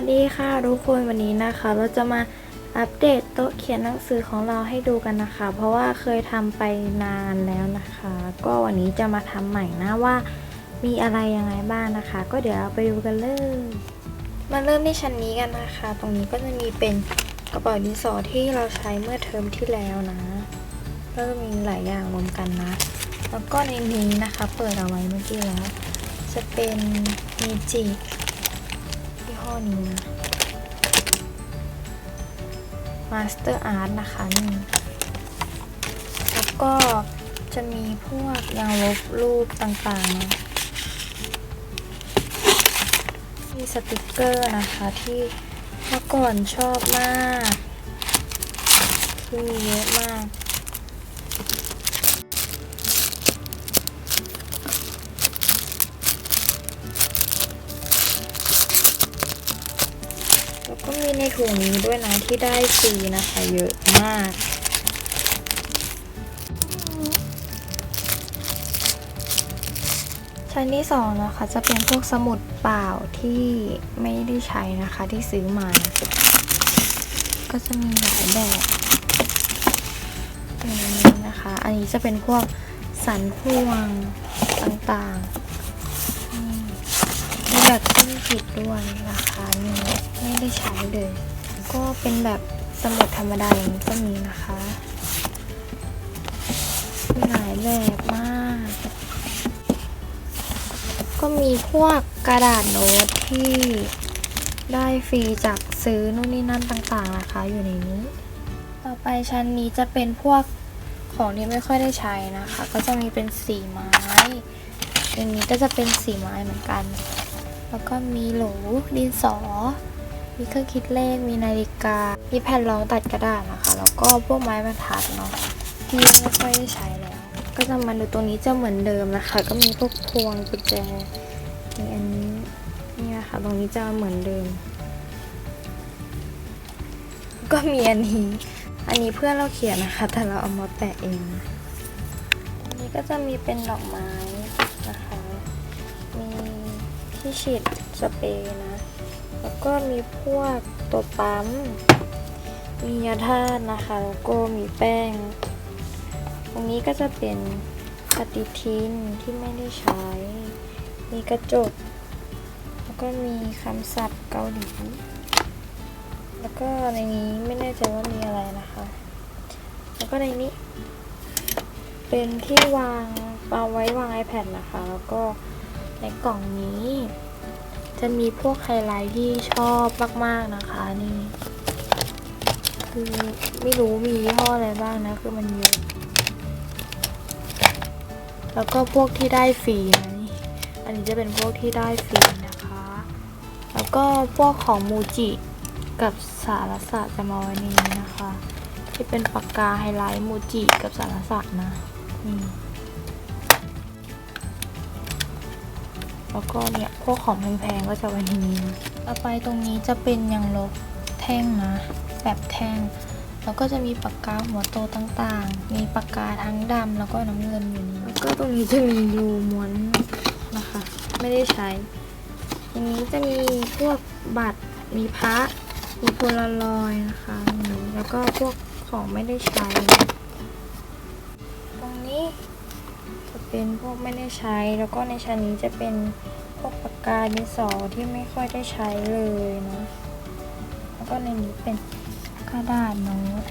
วัสดีค่ะทุกคนวันนี้นะคะ เราจะมาอัปเดตโต๊ะเขียนหนังสือของเราให้ดูกันนะคะ เพราะว่าเคยทำไปนานแล้วนะคะ ก็วันนี้จะมาทำใหม่นะว่า มีอะไรยังไงบ้างนะคะ ก็เดี๋ยวเราไปดูกันเลยมาเริ่มที่ชั้นนี้กันนะคะ ตรงนี้ก็จะมีเป็นกระเป๋าดินสอที่เราใช้เมื่อเทอมที่แล้วนะก็จะมีหลายอย่างรวมกันนะ แล้วก็ในนี้นะคะ เปิดเอาไว้เมื่อกี้แล้ว จะเป็นมีจี ห้อนี้นะ Master Art นะคะนี่แล้วก็จะมีพวกยางลบรูปต่างๆ มีสติกเกอร์นะคะที่เมื่อก่อนชอบมาก คือมีเยอะมาก แล้วก็มีในถุงนี้ด้วยนะที่ได้ฟรีนะคะ เยอะมาก ชั้นที่สองนะคะจะเป็นพวกสมุดเปล่าที่ไม่ได้ใช้นะคะที่ซื้อมา ก็จะมีหลายแบบอย่างนี้นะคะ อันนี้จะเป็นพวกสันพ่วงต่างๆมีแบบขึ้นผิดด้วยราคานี่ ไม่ได้ใช้เลย ก็เป็นแบบสมุดธรรมดาอย่างนี้ก็มีนะคะมีหลายแบบมาก ก็มีพวกกระดาษโน้ตที่ได้ฟรีจากซื้อนู่นนี่นั่นต่างๆนะคะอยู่ในนี้ ต่อไปชั้นนี้จะเป็นพวกของที่ไม่ค่อยได้ใช้นะคะ ก็จะมีเป็นสีไม้อันนี้ก็จะเป็นสีไม้เหมือนกัน แล้วก็มีโหลดินสอ มีเครื่องคิดเลข มีนาฬิกา มีแผ่นรองตัดกระดาษนะคะ แล้วก็พวกไม้บรรทัดเนาะ ที่ไม่ค่อยได้ใช้แล้ว ก็จะมาดูตรงนี้จะเหมือนเดิมนะคะ ก็มีพวกพวงกุญแจมีอันนี้นี่นะคะ ตรงนี้จะเหมือนเดิม ก็มีอันนี้ อันนี้เพื่อนเราเขียนนะคะ แต่เราเอามาแปะเองนะอันนี้ก็จะมีเป็นดอกไม้นะคะ มีที่ฉีดสเปรย์นะ แล้วก็มีพวกตัวปั๊ม มียาธาตุนะคะ แล้วก็มีแป้ง ตรงนี้ก็จะเป็นปฏิทินที่ไม่ได้ใช้ มีกระจก แล้วก็มีคำศัพท์เกาหลี แล้วก็ในนี้ไม่แน่ใจว่ามีอะไรนะคะ แล้วก็ในนี้ เป็นที่วางเอาไว้วาง iPad นะคะ แล้วก็ในกล่องนี้ จะมีพวกไฮไลท์ที่ชอบมากๆนะคะนี่ คือไม่รู้มียี่ห้ออะไรบ้างนะ คือมันเยอะ แล้วก็พวกที่ได้ฟรีนะนี่ อันนี้จะเป็นพวกที่ได้ฟรีนะคะ แล้วก็พวกของมูจิกับสารสะจะมาไว้นนี้นะคะ ที่เป็นปากกาไฮไลท์มูจิกับสารสะนะนี่ แล้วก็เนี่ยพวกของแพงๆก็จะไว้ในนี้ต่อไปตรงนี้จะเป็นยังลบแท่งนะ แบบแท่ง แล้วก็จะมีปากกาหัวโตต่างๆ มีปากกาทั้งดำแล้วก็น้ำเงินอยู่นี่แล้วก็ตรงนี้จะมีรูม้วนนะคะ ไม่ได้ใช้อย่างนี้จะมีพวกบัตร มีพระ มีโพลารอยนะคะนี่แล้วก็พวกของไม่ได้ใช้ เป็นพวกไม่ได้ใช้ แล้วก็ในชั้นนี้จะเป็นพวกปากกาดินสอที่ไม่ค่อยได้ใช้เลยเนาะแล้วก็ในนี้เป็นกระดาษโน้ต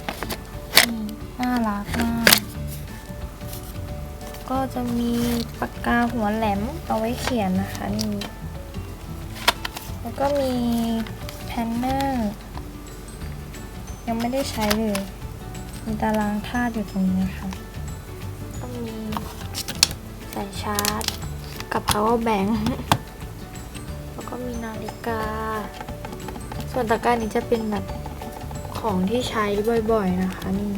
นี่น่ารักมาก ก็จะมีปากกาหัวแหลมเอาไว้เขียนนะคะนี่แล้วก็มีแพนเนอร์ยังไม่ได้ใช้เลย มีตารางธาตุอยู่ตรงนี้ค่ะ สายชาร์จ กับ power bank แล้วก็มีนาฬิกา ส่วนตะกร้านี้จะเป็นแบบของที่ใช้บ่อยๆนะคะ นี่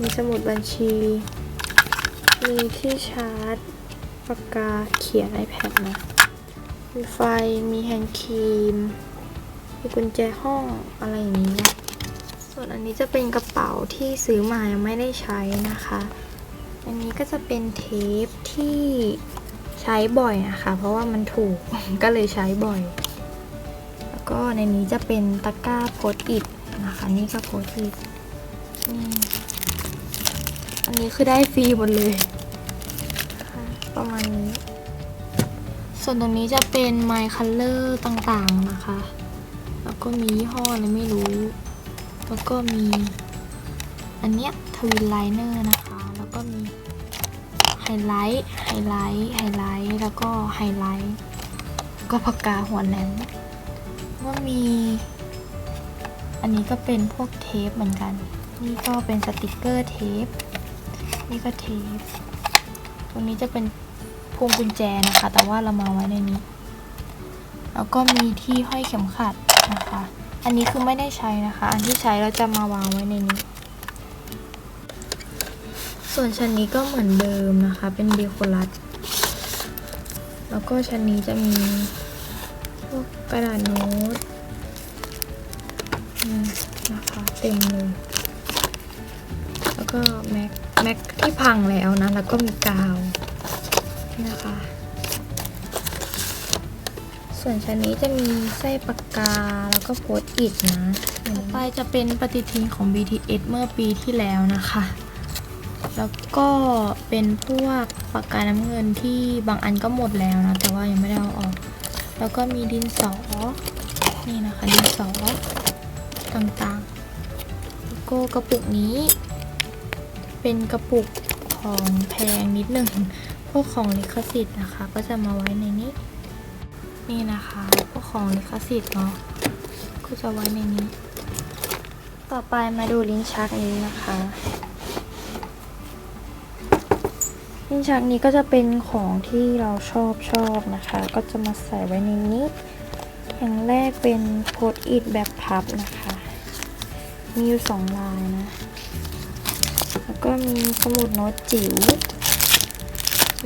มีสมุดบัญชี มีที่ชาร์จปากกาเขียน iPad นะ มีไฟ มีแฮนด์ครีม มีกุญแจห้องอะไรอย่างนี้นะส่วนอันนี้จะเป็นกระเป๋าที่ซื้อมายังไม่ได้ใช้นะคะ อันนี้ก็จะเป็นเทปที่ใช้บ่อยนะคะ เพราะว่ามันถูกก็เลยใช้บ่อย แล้วก็ในนี้จะเป็นตะกร้าโพสต์อิดนะคะ นี่ก็โพสต์อิดนี่อันนี้คือได้ฟรีหมดเลย ประมาณนี้ ส่วนตรงนี้จะเป็น My Color ต่างๆนะคะ แล้วก็มียี่ห้ออะไรไม่รู้ แล้วก็มีอันเนี้ยทวินไลเนอร์นะคะ ไฮไลท์ ไฮไลท์ ไฮไลท์ แล้วก็ไฮไลท์ ก็ปากกาหัวแหลมก็มี อันนี้ก็เป็นพวกเทปเหมือนกัน นี่ก็เป็นสติกเกอร์เทป นี่ก็เทป ตรงนี้จะเป็นพวงกุญแจนะคะ แต่ว่าเรามาไว้ในนี้ แล้วก็มีที่ห้อยเข็มขัดนะคะ อันนี้คือไม่ได้ใช้นะคะ อันที่ใช้เราจะมาวางไว้ในนี้ ส่วนชั้นนี้ก็เหมือนเดิมนะคะ เป็นเดโคลัส แล้วก็ชั้นนี้จะมีพวกกระดาษโน้ตนะคะเต็มเลย แล้วก็แม็กแม็กที่พังแล้วนะ แล้วก็มีกาวนี่นะคะ ส่วนชั้นนี้จะมีไส้ปากกาแล้วก็โพสต์อิดนะ ต่อไปจะเป็นปฏิทินของ BTS เมื่อปีที่แล้วนะคะ แล้วก็เป็นพวกปากกาน้ำเงินที่บางอันก็หมดแล้วนะ แต่ว่ายังไม่ได้เอาออก แล้วก็มีดินสอ นี่นะคะดินสอต่างๆ แล้วก็กระปุกนี้ เป็นกระปุกของแพงนิดหนึ่งพวกของลิขสิทธิ์นะคะ ก็จะมาไว้ในนี้ นี่นะคะ พวกของลิขสิทธิ์เนาะ ก็จะไว้ในนี้ ต่อไปมาดูลิ้นชักนี้นะคะ ลิ้นชักนี้ก็จะเป็นของที่เราชอบชอบนะคะ ก็จะมาใส่ไว้ในนี้อย่างแรกเป็นโพสอิทแบบพับนะคะ มีอยู่สองลายนะ แล้วก็มีสมุดโน้ตจิ๋ว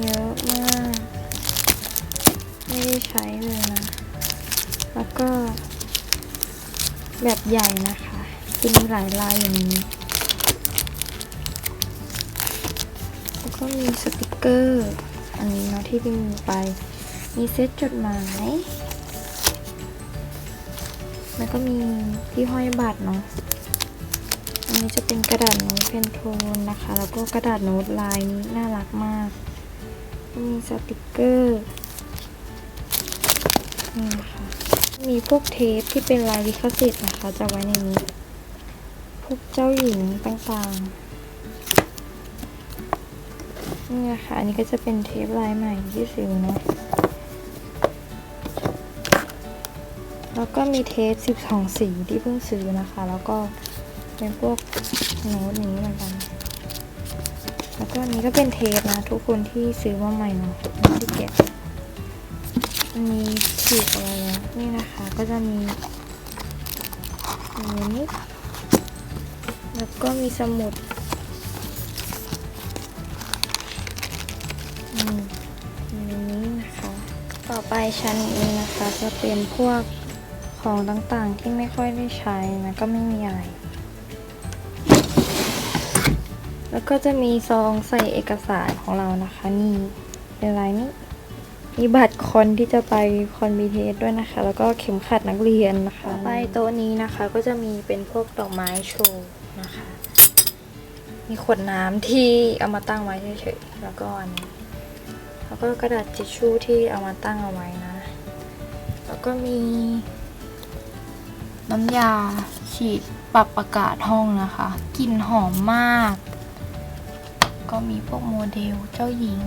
เยอะมาก ไม่ได้ใช้เลยนะ แล้วก็แบบใหญ่นะคะจะมีหลายลายอย่างนี้ ก็มีสติกเกอร์ อันนี้เนาะที่พิมพ์ไป มีเซตจดหมาย แล้วก็มีที่ห้อยบัตรเนาะ อันนี้จะเป็นกระดาษโน้ตเพนโทนนะคะ แล้วก็กระดาษโน้ตลายนี้น่ารักมาก มีสติกเกอร์นี่นะคะมีพวกเทปที่เป็นลายลิขสิทธิ์นะคะ จะไว้ในนี้ พวกเจ้าหญิงต่างๆ นี่นะคะอันนี้ก็จะเป็นเทปลายใหม่ที่ซื้อเนาะแล้วก็มีเทป 12 สีที่เพิ่งซื้อนะคะ แล้วก็เป็นพวกโน้ตนี้เหมือนกัน แล้วก็อันนี้ก็เป็นเทปนะ ทุกคนที่ซื้อมาใหม่เนาะที่เก็บอันนี้ฉีกออกมาแล้วนี่นะคะก็จะมีอันนี้แล้วก็มีสมุด ชั้นนี้นะคะ จะเป็นพวกของต่างๆที่ไม่ค่อยได้ใช้นะก็ไม่มีอะไร แล้วก็จะมีซองใส่เอกสารของเรานะคะ นี่เป็นลายนี้มีบัตรคอนที่จะไปคอนบีเทสด้วยนะคะ แล้วก็เข็มขัดนักเรียนนะคะไปโต๊ะนี้นะคะก็จะมีเป็นพวกดอกไม้โชว์นะคะ มีขวดน้ำที่เอามาตั้งไว้เฉยๆแล้วก็อันนี้ แล้วก็กระดาษทิชชู่ที่เอามาตั้งเอาไว้นะ แล้วก็มี น้ำยาฉีดปรับอากาศห้องนะคะ กลิ่นหอมมาก ก็มีพวกโมเดลเจ้าหญิง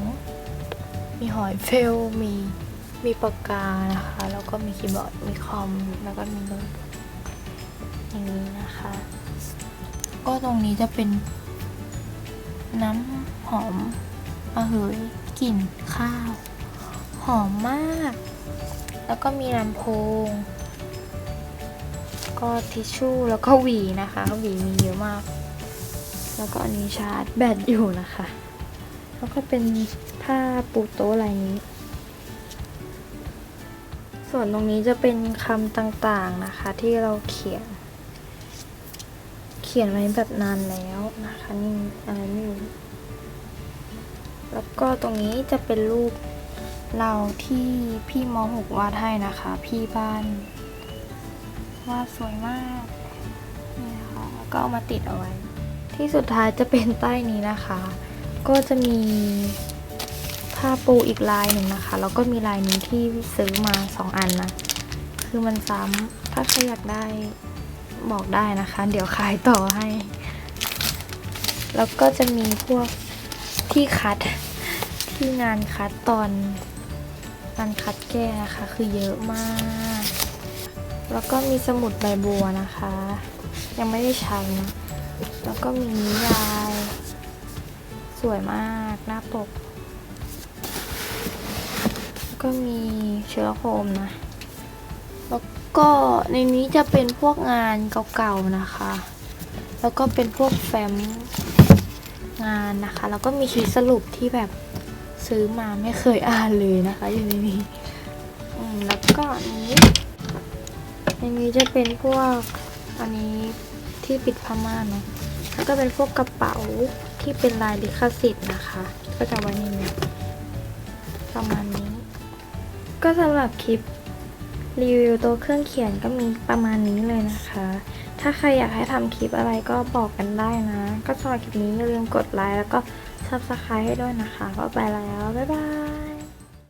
มีหอยเฟล มีมีปากกานะคะ แล้วก็มีคีย์บอร์ด มีคอม แล้วก็มีโน้ตอย่างนี้นะคะ ก็ตรงนี้จะเป็นน้ำหอมระเหย กลิ่นข้าว หอมมาก แล้วก็มีลำโพง ก็ทิชชู่แล้วก็หวีนะคะหวีมีเยอะมาก แล้วก็อันนี้ชาร์จแบตอยู่นะคะ แล้วก็เป็นผ้าปูโต๊ะลายนี้ ส่วนตรงนี้จะเป็นคำต่างๆนะคะ ที่เราเขียน เขียนไว้แบบนานแล้วนะคะนี่อะไรไม่รู้ แล้วก็ตรงนี้จะเป็นรูปเราที่พี่ม .6 วาดให้นะคะ พี่บ้านว่าสวยมากนี่นะคะแล้วก็เอามาติดเอาไว้ ที่สุดท้ายจะเป็นใต้นี้นะคะ ก็จะมีผ้าปูอีกลายหนึ่งนะคะแล้วก็มีลายนี้ที่ซื้อมาสองอันนะ คือมันซ้ำถ้าใครอยากได้บอกได้นะคะ เดี๋ยวขายต่อให้ แล้วก็จะมีพวก ที่คัดที่งานคัดตอนงานคัดแก้นะคะ คือเยอะมาก แล้วก็มีสมุดใบบัวนะคะ ยังไม่ได้ใช้นะแล้วก็มีนิยาย สวยมากหน้าปกแล้วก็มีเชื้อโคมนะ แล้วก็ในนี้จะเป็นพวกงานเก่าๆนะคะ แล้วก็เป็นพวกแฟ้ม งานนะคะ แล้วก็มีชีสรุปที่แบบซื้อมาไม่เคยอ่านเลยนะคะ อยู่ในนี้แล้วก็อันนี้ในนี้จะเป็นพวกอันนี้ที่ปิดผ้าม่านเนาะแล้วก็เป็นพวกกระเป๋าที่เป็นลายลิขสิทธิ์นะคะ ก็จะไว้ในนี้ประมาณนี้ ก็สำหรับคลิปรีวิวตัวเครื่องเขียนก็มีประมาณนี้เลยนะคะ ถ้าใครอยากให้ทำคลิปอะไรก็บอกกันได้นะ ก็ชอบคลิปนี้อย่าลืมกดไลค์แล้วก็ subscribe ให้ด้วยนะคะ ก็ไปแล้ว บ๊ายบาย